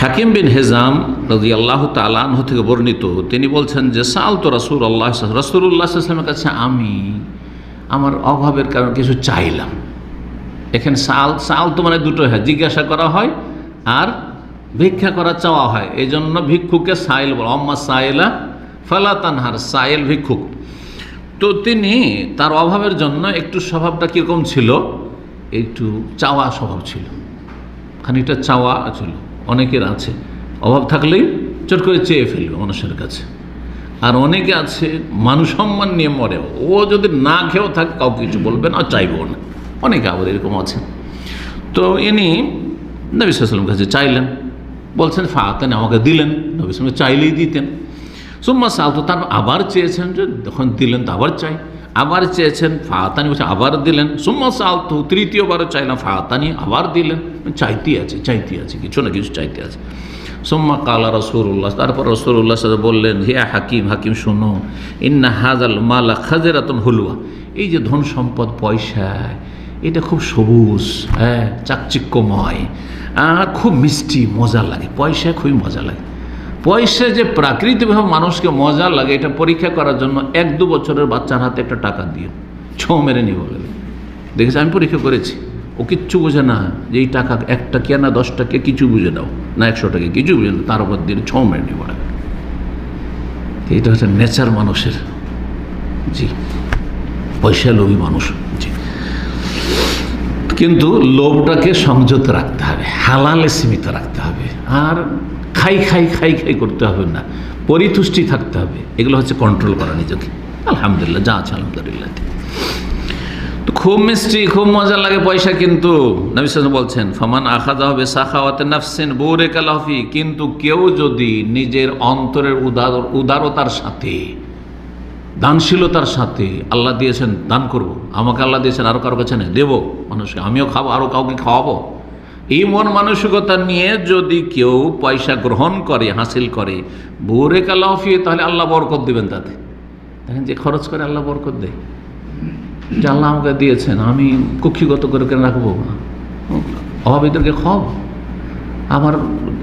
হাকিম বিন হেজাম রাজি আল্লাহ তালাহ থেকে বর্ণিত, তিনি বলছেন যে সাল তো রাসুল আল্লাহ রসুল্লাহ আসলামের কাছে আমি আমার অভাবের কারণে কিছু চাইলাম। এখানে সাল সাল তো মানে দুটো হয়, জিজ্ঞাসা করা হয় আর ভিক্ষা করা চাওয়া হয়। এই জন্য ভিক্ষুকে সাইল বল অম্মা সাইলা ফালা তানহার, সাইল ভিক্ষুক। তো তিনি তার অভাবের জন্য একটু স্বভাবটা কীরকম ছিল? একটু চাওয়া স্বভাব ছিল। খানিকটা চাওয়া ছিল। অনেকের আছে। অভাব থাকলেই চট করে চেয়ে ফেলবে মানুষের কাছে। আর অনেকে আছে মানুষ সম্মান নিয়ে মরে। ও যদি না খেয়েও থাকে, কাউকে কিছু বলবে না, চাইবও না। অনেকে আবার এরকম আছে। তো ইনি নবী কাছে চাইলেন। বলছেন, ফাতেন, আমাকে দিলেন। নবী চাইলেই দিতেন। সুম্মা সাল তো তার আবার চেয়েছেন যে, যখন দিলেন তো আবার চাই। আবার চেয়েছেন, ফাতানি। বলছে, আবার দিলেন। সুম্মা সাল তো তৃতীয়বারও চাইলাম, ফাতানি, আবার দিলেন। চাইতে আছে চাইতে আছে, কিছু না কিছু চাইতে আছে। সোম্মা কালা রসুল্লাহ তারপর রসুল্লাহ সাথে বললেন, হে হাকিম হাকিম শোনো, ইন্না হাজাল মালা খাজেরাতন হলুয়া এই যে ধন সম্পদ পয়সা, এটা খুব সবুজ হ্যাঁ চাকচিক্যময়, আর খুব মিষ্টি, মজা লাগে, পয়সা খুবই মজা লাগে। পয়সা যে প্রাকৃতিকভাবে মানুষকে মজা লাগে, এটা পরীক্ষা করার জন্য এক দু বছরের বাচ্চার হাতে একটা টাকা দিয়ে ছো মেরে নিয়ে বলে। দেখেছি, আমি পরীক্ষা করেছি। ও কিচ্ছু বোঝে না যে এই টাকা একটা কে না দশ টাকা কিছু বুঝে দাও না একশো টাকা কিছু বুঝে না তার উপর দিয়ে ছ মেরে নিয়ে বলে এইটা হচ্ছে নেচার মানুষের, জি পয়সা লোভী মানুষ, জি। কিন্তু লোভটাকে সংযত রাখতে হবে, হালালে সীমিত রাখতে হবে, আর খাই খাই খাই খাই করতে হবে না, পরিতুষ্টি থাকতে হবে, এগুলো হচ্ছে কন্ট্রোল করা নিজেকে। আলহামদুলিল্লাহ, যা আছে আলহামদুলিল্লাহ। খুব মিষ্টি, খুব মজা লাগে পয়সা কিন্তু। বলছেন, ফমান আখাদা হবে সাখাওয়াতে নাফসেন বৌরে কালাফি কিন্তু কেউ যদি নিজের অন্তরের উদার, উদারতার সাথে, দানশীলতার সাথে আল্লাহ দিয়েছেন, দান করব। আমাকে আল্লাহ দিয়েছেন আরও কারও কাছে নেই, দেবো মানুষকে। আমিও খাব আরও কাউকে খাওয়াবো। এই মন মানসিকতা নিয়ে যদি কেউ পয়সা গ্রহণ করে, হাসিল করে বোরে কালাফি তাহলে আল্লাহ বরকত দেবেন তাতে। দেখেন যে খরচ করে আল্লাহ বরকত দেয়। যে আল্লাহ আমাকে দিয়েছেন, আমি কক্ষিগত করে কেন রাখব? অভাবীদেরকে খাওয়াবো আমার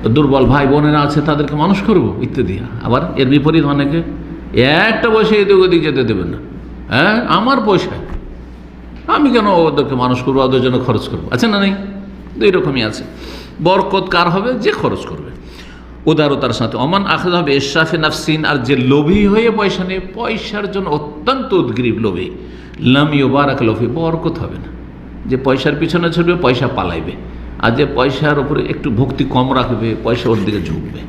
দুর্বল ভাই বোনেরা আছে, তাদেরকে মানুষ করব, ইত্যাদি। আবার এর বিপরীত অনেকে, একটা পয়সা এদিক ওদিক যেতে দেবেন না। হ্যাঁ আমার পয়সা আমি কেন ওদেরকে মানুষ করব, ওদের জন্য খরচ করব? আছে না নেই? দুই রকমই আছে। বরকত কার হবে? যে খরচ করবে। উদারতার সাথে, অমান আখাদ হবে এশাফে নাফসিন, আর যে লোভী হয়ে পয়সা নেই, পয়সার জন্য অত্যন্ত উদ্গ্রীব লোভী। লামিও বারাক লোভী বরকত হবে না। যে পয়সার পিছনে ছুটবে, পয়সা পালাইবে। আর যে পয়সার উপরে একটু ভক্তি কম রাখবে, পয়সা ওর দিকে ঝুঁকবে।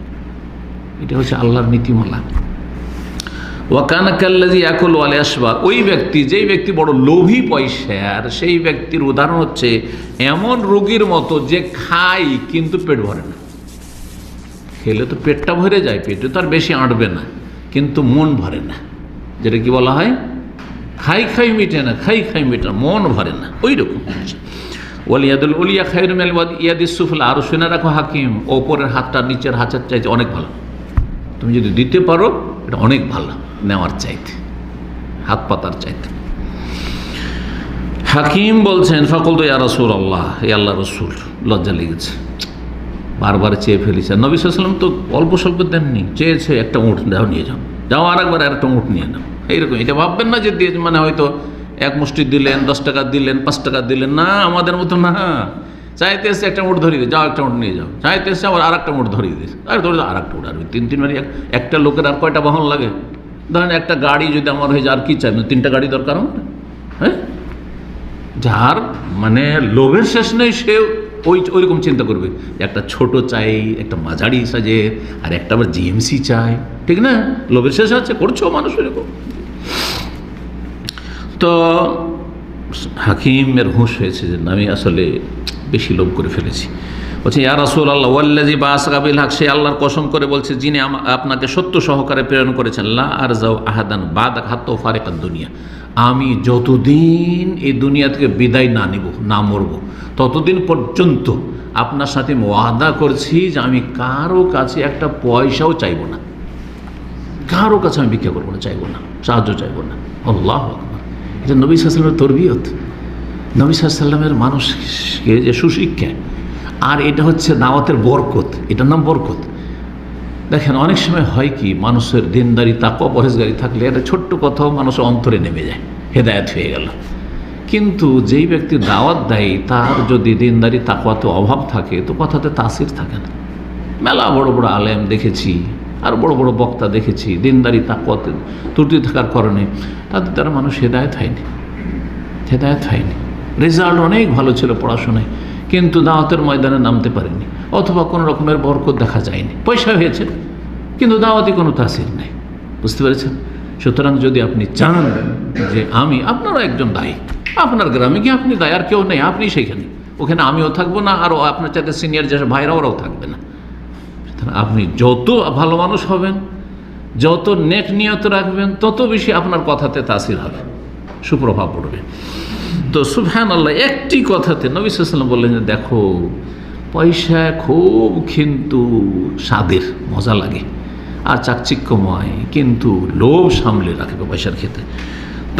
এটা হচ্ছে আল্লাহর নীতিমালা। ওয়াকানা কাল্লাজি একল ওয়ালে আসবা ওই ব্যক্তি, যেই ব্যক্তি বড় লোভী পয়সার, সেই ব্যক্তির উদাহরণ হচ্ছে, এমন রোগীর মতো যে খাই কিন্তু পেট ভরে না। খেলে তো পেটটা ভরে যায়, পেটে তো আর বেশি আঁটবে না, কিন্তু মন ভরে না। যেটা কি বলা হয়? খাই খাই মিটে না, খাই খাই মিটে না, মন ভরে না ওই রকম ওয়ালিয়াদুল উলিয়া খাইর মেল ইয়াদিস সুফলা আরও শুনে রাখো হাকিম, ওপরের হাতটা নিচের হাতের চাইতে অনেক ভালো। তুমি যদি দিতে পারো, এটা অনেক ভালো, নেওয়ার চাইতে, হাত পাতার চাইতে। হাকিম বলছেন ফকল তো ইয়া রসুল আল্লাহ এ আল্লাহ রসুল, লজ্জা লেগেছে। বারবার চেয়ে ফেলেছে। নবী সাল্লাম তো অল্প স্বল্প দেননি, চেয়েছে একটা উঁট, দাও নিয়ে যাও। যাও আর একবার আর একটা উঁট নিয়ে নাও। এইরকম। এটা ভাববেন না যে দিয়ে মানে হয়তো এক মুষ্টি দিলেন, দশ টাকা দিলেন, পাঁচ টাকা দিলেন। না, আমাদের মতো না। চাইতে এসে একটা উঠ ধরিয়ে যাও একটা উঠ নিয়ে যাও। চাইতে এসে আবার আর একটা উঠ ধরিয়ে দিস আর ধরে আর একটা উঠ আর তিন তিনবার একটা লোকের আর কয়টা বাহন লাগে? ধরেন একটা গাড়ি যদি আমার হয়ে যায়, আর কি চাই? তিনটা গাড়ি দরকার আমার? হ্যাঁ? যার মানে লোভের শেষ নেই সে ওই ওইরকম চিন্তা করবে একটা ছোট চাই, একটা মাঝারি সাজে, আর একটা আবার জিএমসি চাই। ঠিক না? লোভের শেষ আছে, করছ মানুষ এরকম। তো হাকিমের হুঁশ হয়েছে যে আমি আসলে বেশি লোভ করে ফেলেছি। বলছে, ইয়া রাসুল আল্লাহ ওয়াল্লাজি বা আসকাবিল হক, সে আল্লাহর কসম করে বলছে, যিনি আপনাকে সত্য সহকারে প্রেরণ করেছেন, লা আর যাও আহাদান বাদ হাত ফারেকাত দুনিয়া। আমি যতদিন এই দুনিয়া থেকে বিদায় না নিব, না মরব, ততদিন পর্যন্ত আপনার সাথে ওয়াদা করছি যে আমি কারও কাছে একটা পয়সাও চাইব না। কারও কাছে আমি ভিক্ষা করব না, চাইব না, সাহায্য চাইব না। আল্লাহ এটা নবী সাল্লামের তরবিয়ত। নবী সাল্লামের মানুষকে যে সুশিক্ষা আর এটা হচ্ছে দাওয়াতের বরকত, এটার নাম বরকত। দেখেন, অনেক সময় হয় কি, মানুষের দিনদারি, তাকওয়া পরেশগারি থাকলে একটা ছোট্ট কথাও মানুষের অন্তরে নেমে যায়, হেদায়ত হয়ে গেল। কিন্তু যেই ব্যক্তি দাওয়াত দেয়, তার যদি দিনদারি, তাকওয়াতে অভাব থাকে, তো কথাতে তাসির থাকে না। মেলা বড় বড় আলেম দেখেছি, আর বড় বড় বক্তা দেখেছি, দিনদারি, তাকওয়াতে ত্রুটি থাকার কারণে, তাদের দ্বারা মানুষ হেদায়ত হয়নি হেদায়ত হয়নি। রেজাল্ট অনেক ভালো ছিল পড়াশোনায়, কিন্তু দাওয়াতের ময়দানে নামতে পারেনি। অথবা কোনো রকমের বরকত দেখা যায়নি। পয়সা হয়েছে, কিন্তু দাওয়াতে কোনো তাসির নেই। বুঝতে পেরেছেন? সুতরাং যদি আপনি চান যে আমি, আপনারও একজন দায়ী। আপনার গ্রামে কি আপনি দায়, আর কেউ নেই, আপনি সেখানে ওখানে আমিও থাকব না আর আপনার চাইতে সিনিয়র যে ভাইরা ওরাও থাকবে না। আপনি যত ভালো মানুষ হবেন, যত নেক নিয়ত রাখবেন, তত বেশি আপনার কথাতে তাসির হবে। সুপ্রভাব পড়বে। তো সুফহান আল্লাহ একটি কথাতে নবী সাল্লাম বললেন যে, দেখো পয়সা খুব কিন্তু স্বাদের, মজা লাগে। আর চাকচিক্যময় কিন্তু লোভ সামলে রাখবে পয়সার ক্ষেত্রে।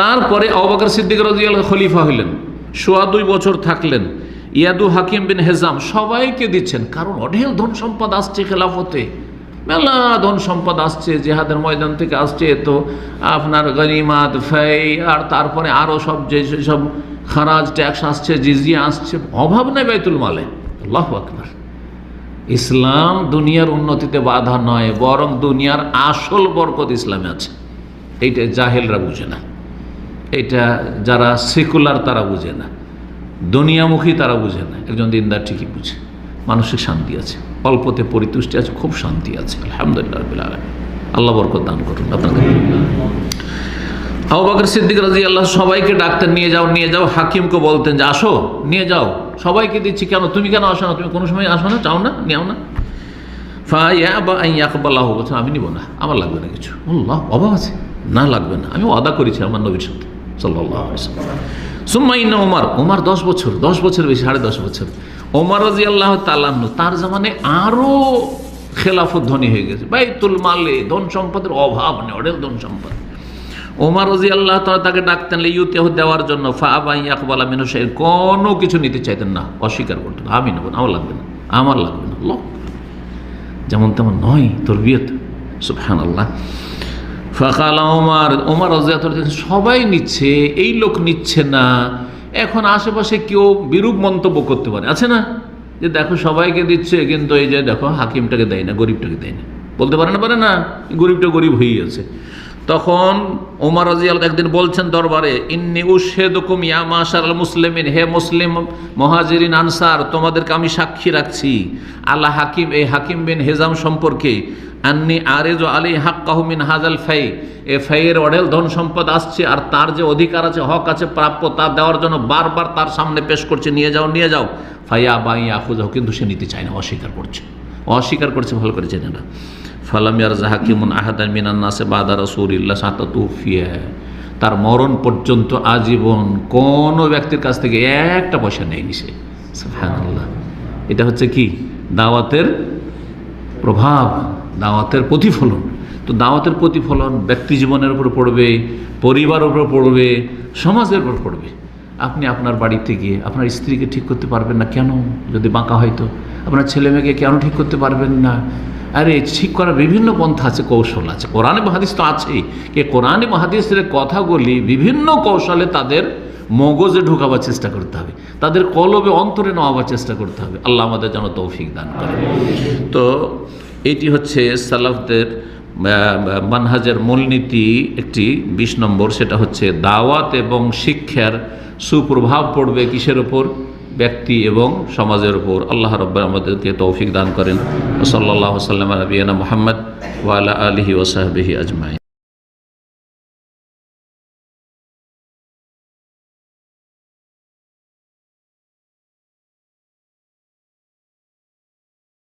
তারপরে অবাকর সিদ্দিক রাজিয়াল খলিফা হইলেন, সোয়া দুই বছর থাকলেন, ইয়াদু হাকিম বিন হেজাম সবাইকে দিচ্ছেন, কারণ অঢেল ধন সম্পদ আসছে খেলাফতে। মেলা ধন সম্পদ আসছে, জেহাদের ময়দান থেকে আসছে, তো আপনার গনিমাত, ফেই, আর তারপরে আরও সব যে সব খারাজ ট্যাক্স আসছে, জিজিয়া আসছে, অভাব নেই বাইতুল মালে। আল্লাহ আকবার। ইসলাম দুনিয়ার উন্নতিতে বাধা নয়, বরং দুনিয়ার আসল বরকত ইসলামে আছে। এইটা জাহেলরা বুঝে না। এটা যারা সেকুলার তারা বুঝে না। দুনিয়ামুখী তারা বুঝে না। একজন দিনদার ঠিকই বুঝে। মানসিক শান্তি আছে। অল্পতে পরিতুষ্টি আছে, খুব শান্তি আছে। আলহামদুলিল্লাহ আল্লাহ বরকত দান করুন আপনাদের। আবু বকর সিদ্দিক রাজি আল্লাহ সবাইকে ডাক্তার নিয়ে যাও নিয়ে যাও। হাকিমকে বলতেন যে, আসো, নিয়ে যাও। সবাইকে দিচ্ছি, কেন? তুমি কেন আসো না? তুমি কোনো সময় আসো না? চাও না? নিও না? বলছে, আমি নিব না, আমার লাগবে না কিছু। আল্লাহ, অভাব আছে? না, লাগবে না। আমি ওয়াদা করেছি আমার নবীর সাথে সাল্লাহ সুম্মাইন ওমার ওমার দশ বছর দশ বছর বেশি, সাড়ে দশ বছর। ওমার রাজি আল্লাহ তাল্লাহ্ন তার জামানে আরও খেলাফত ধনী হয়ে গেছে। বাইতুল মালে, ধন সম্পদের অভাব নেই অডেল ধন সম্পদ। ওমার রাজি আল্লাহ তালা তাকে ডাকতেন ইউতেহ দেওয়ার জন্য ফা বাই আকবাল আমিন হোসেন কোনো কিছু নিতে চাইতেন না, অস্বীকার করতেন। আমি নেব না আমার লাগবে না, আমার লাগবে না লোক যেমন তেমন নয় তোর বিয়েতে সুফহান আল্লাহ ফাঁকাল ওমার ওমার রাজিয়াত সবাই নিচ্ছে, এই লোক নিচ্ছে না, এখন আশেপাশে কেউ বিরূপ মন্তব্য করতে পারে, আছে না? যে দেখো সবাইকে দিচ্ছে, কিন্তু এই যে দেখো হাকিমটাকে দেয় না, গরিবটাকে দেয় না। বলতে পারে না পারে না, গরিবটা গরিব হয়েই আছে। তখন ওমর রাজিয়াল একদিন বলছেন দরবারে, ইন্নি উশেদকুম ইয়া মাশার আল মুসলিমিন, হে মুসলিম মহাজিরিন আনসার, তোমাদেরকে আমি সাক্ষী রাখছি। আল্লাহ হাকিম, এই হাকিম বিন হেজাম সম্পর্কে, আন্নি আরেজ আলী হাক্কাহমিন হাজাল ফাই, এ ফাইয়ের অঢেল ধন সম্পদ আসছে আর তার যে অধিকার আছে, হক আছে, প্রাপ্য তা দেওয়ার জন্য বারবার তার সামনে পেশ করছে, নিয়ে যাও নিয়ে যাও। ফাইয়া বাই আখুজাও কিন্তু সে নিতে চায় না, অস্বীকার করছে। অস্বীকার করছে, ভালো করে জেনে না ফালাম জাহাকিমুন আহাদান মিনান নাসে বাদা রসুলিল্লাহ সাতা তুফিয়া তার মরণ পর্যন্ত আজীবন কোনো ব্যক্তির কাছ থেকে একটা পয়সা নেয়নি সে সুবহানাল্লাহ এটা হচ্ছে কি দাওয়াতের প্রভাব দাওয়াতের প্রতিফলন তো দাওয়াতের প্রতিফলন ব্যক্তি জীবনের উপর পড়বে পরিবার উপর পড়বে সমাজের উপর পড়বে আপনি আপনার বাড়িতে গিয়ে আপনার স্ত্রীকে ঠিক করতে পারবেন না কেন যদি বাঁকা হয়তো আপনার ছেলে মেয়েকে কেন ঠিক করতে পারবেন না আরে ঠিক করার বিভিন্ন পন্থা আছে, কৌশল আছে। কোরআনে মহাদিস তো আছেই। কে কোরআনে মহাদিসের কথাগুলি বিভিন্ন কৌশলে তাদের মগজে ঢোকাবার চেষ্টা করতে হবে। তাদের কলবে অন্তরে নেওয়াবার চেষ্টা করতে হবে। আল্লাহ আমাদের যেন তৌফিক দান করে তো এটি হচ্ছে সালাফদের মানহাজের মূলনীতি একটি বিশ নম্বর। সেটা হচ্ছে দাওয়াত এবং শিক্ষার সুপ্রভাব পড়বে কিসের ওপর ব্যক্তি এবং সমাজের উপর আল্লাহ রব্বা আমাদেরকে তৌফিক দান করেন। সাল্লাহ সাল্লাম নবীনা মোহাম্মদ ওয়ালা আলহি ওসাহাবিহি আজমাই